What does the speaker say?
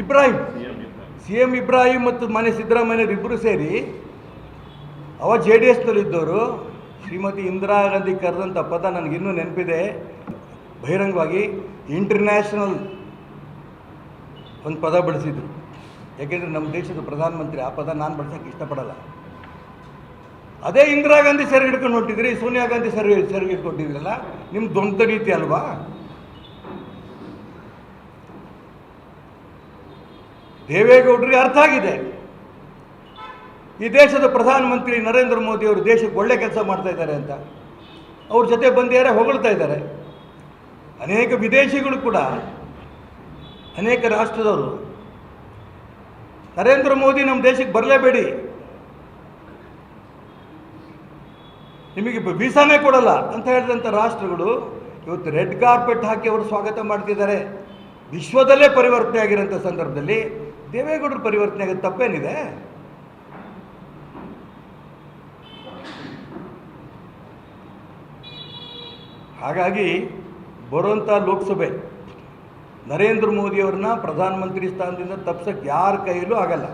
Ibrahim. C M Ibrahim ಮತ್ತು ಮನೆ ಸಿದ್ದರಾಮಯ್ಯ ಇಬ್ಬರು ಸೇರಿ, ಅವ ಜೆ ಡಿ ಎಸ್ನಲ್ಲಿದ್ದವರು ಶ್ರೀಮತಿ ಇಂದಿರಾ ಗಾಂಧಿ ಕರೆದಂಥ ಪದ ನನಗಿನ್ನೂ ನೆನಪಿದೆ. ಬಹಿರಂಗವಾಗಿ ಇಂಟರ್ನ್ಯಾಷನಲ್ ಒಂದು ಪದ ಬಳಸಿದ್ರು. ಯಾಕೆಂದರೆ ನಮ್ಮ ದೇಶದ ಪ್ರಧಾನಮಂತ್ರಿ ಆ ಪದ ನಾನು ಬಳಸೋಕ್ಕೆ ಇಷ್ಟಪಡಲ್ಲ. ಅದೇ ಇಂದಿರಾ ಗಾಂಧಿ ಸೆರೆ ಹಿಡ್ಕೊಂಡು ಹೊಂಟಿದ್ರಿ, ಸೋನಿಯಾ ಗಾಂಧಿ ಸೆರೆ ಸೆರೆ ಹಿಡ್ಕೊಂಡಿದ್ರಲ್ಲ ನಿಮ್ಮ ದ್ವಂದ್ವ ನೀತಿ ಅಲ್ವಾ? ದೇವೇಗೌಡರಿಗೆ ಅರ್ಥ ಆಗಿದೆ. ಈ ದೇಶದ ಪ್ರಧಾನಮಂತ್ರಿ ನರೇಂದ್ರ ಮೋದಿ ಅವರು ದೇಶಕ್ಕೆ ಒಳ್ಳೆ ಕೆಲಸ ಮಾಡ್ತಾ ಇದ್ದಾರೆ ಅಂತ. ಅವ್ರ ಜೊತೆ ಬಂದಿದ್ದಾರೆ ಹೊಗಳ್ತಾ ಇದ್ದಾರೆ. ಅನೇಕ ವಿದೇಶಿಗಳು ಕೂಡ, ಅನೇಕ ರಾಷ್ಟ್ರದವರು, ನರೇಂದ್ರ ಮೋದಿ ನಮ್ಮ ದೇಶಕ್ಕೆ ಬರಲೇಬೇಡಿ. ನಿಮಗೆ ವೀಸಾನೇ ಕೊಡಲ್ಲ ಅಂತ ಹೇಳಿದಂಥ ರಾಷ್ಟ್ರಗಳು ಇವತ್ತು ರೆಡ್ ಕಾರ್ಪೆಟ್ ಹಾಕಿ ಅವರು ಸ್ವಾಗತ ಮಾಡ್ತಿದ್ದಾರೆ. ವಿಶ್ವದಲ್ಲೇ ಪರಿವರ್ತನೆ ಆಗಿರೋಂಥ ಸಂದರ್ಭದಲ್ಲಿ ದೇವೇಗೌಡರು ಪರಿವರ್ತನೆ ಆಗೋದು ತಪ್ಪೇನಿದೆ? ಹಾಗಾಗಿ ಬರುವಂಥ ಲೋಕಸಭೆ, ನರೇಂದ್ರ ಮೋದಿಯವ್ರನ್ನ ಪ್ರಧಾನಮಂತ್ರಿ ಸ್ಥಾನದಿಂದ ತಪ್ಸಕ್ಕೆ ಯಾರ ಕೈಯಲ್ಲೂ ಆಗಲ್ಲ.